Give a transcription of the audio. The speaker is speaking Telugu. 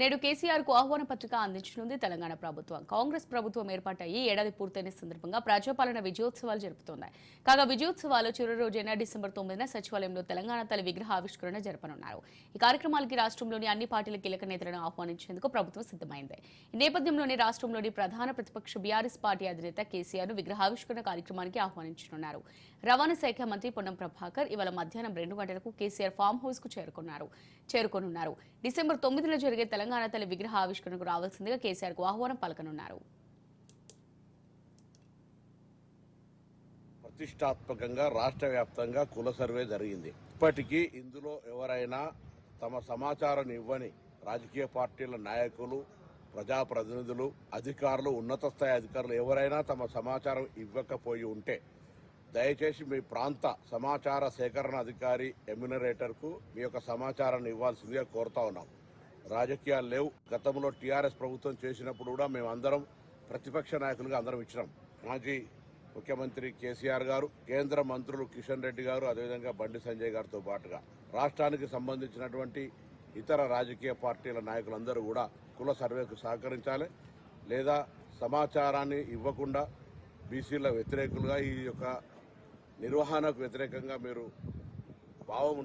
నేడు కేసీఆర్కు ఆహ్వాన పత్రిక అందించనుంది తెలంగాణ ప్రభుత్వం. కాంగ్రెస్ ప్రభుత్వం ఏర్పాటయ్యి ఏడాది పూర్తయిన సందర్భంగా ప్రజాపాలన విజయోత్సవాలు జరుపుతోంది. కాగా విజయోత్సవాలు చివరి రోజైన డిసెంబర్ తొమ్మిదిన సచివాలయంలో తెలంగాణ తల్లి విగ్రహ ఆవిష్కరణ జరపనున్నారు. ఈ కార్యక్రమాలకి రాష్ట్రంలోని అన్ని పార్టీల కీలక నేతలను ఆహ్వానించేందుకు ప్రభుత్వం సిద్ధమైంది. ఈ నేపథ్యంలోనే రాష్ట్రంలోని ప్రధాన ప్రతిపక్ష బీఆర్ఎస్ పార్టీ అధినేత కేసీఆర్ను విగ్రహావిష్కరణ కార్యక్రమానికి ఆహ్వానించనున్నారు. రవాణా శాఖ మంత్రి పొన్నం ప్రభాకర్ ఇవాళ మధ్యాహ్నం రెండు గంటలకు కేసీఆర్ ఫామ్ హౌస్కు చేరుకున్నారు. చేరుకోనున్నారు. డిసెంబర్ తొమ్మిదిలో జరిగే తెలంగాణ తల్లి విగ్రహ ఆవిష్కరణకు రావాల్సిందిగా కేసీఆర్కు ఆహ్వానం పలకనున్నారు. ప్రతిష్టాత్మకంగా రాష్ట్ర వ్యాప్తంగా కుల సర్వే జరిగింది. ఇప్పటికీ ఇందులో ఎవరైనా తమ సమాచారం ఇవ్వని రాజకీయ పార్టీల నాయకులు ప్రజాప్రతినిధులు అధికారులు ఉన్నత స్థాయి అధికారులు ఎవరైనా తమ సమాచారం ఇవ్వకపోయి ఉంటే దయచేసి మీ ప్రాంత సమాచార సేకరణ అధికారి ఎమ్యునరేటర్కు మీ యొక్క సమాచారాన్ని ఇవ్వాల్సిందిగా కోరుతా ఉన్నాం. రాజకీయాలు లేవు. గతంలో టీఆర్ఎస్ ప్రభుత్వం చేసినప్పుడు కూడా మేము అందరం ప్రతిపక్ష నాయకులుగా అందరం ఇచ్చినాం. మాజీ ముఖ్యమంత్రి కేసీఆర్ గారు కేంద్ర మంత్రులు కిషన్ రెడ్డి గారు అదేవిధంగా బండి సంజయ్ గారితో పాటుగా. రాష్ట్రానికి సంబంధించినటువంటి ఇతర రాజకీయ పార్టీల నాయకులందరూ కూడా కుల సర్వేకు సహకరించాలి. లేదా సమాచారాన్ని ఇవ్వకుండా బీసీల వ్యతిరేకులుగా ఈ యొక్క నిర్వహణకు వ్యతిరేకంగా మీరు భావం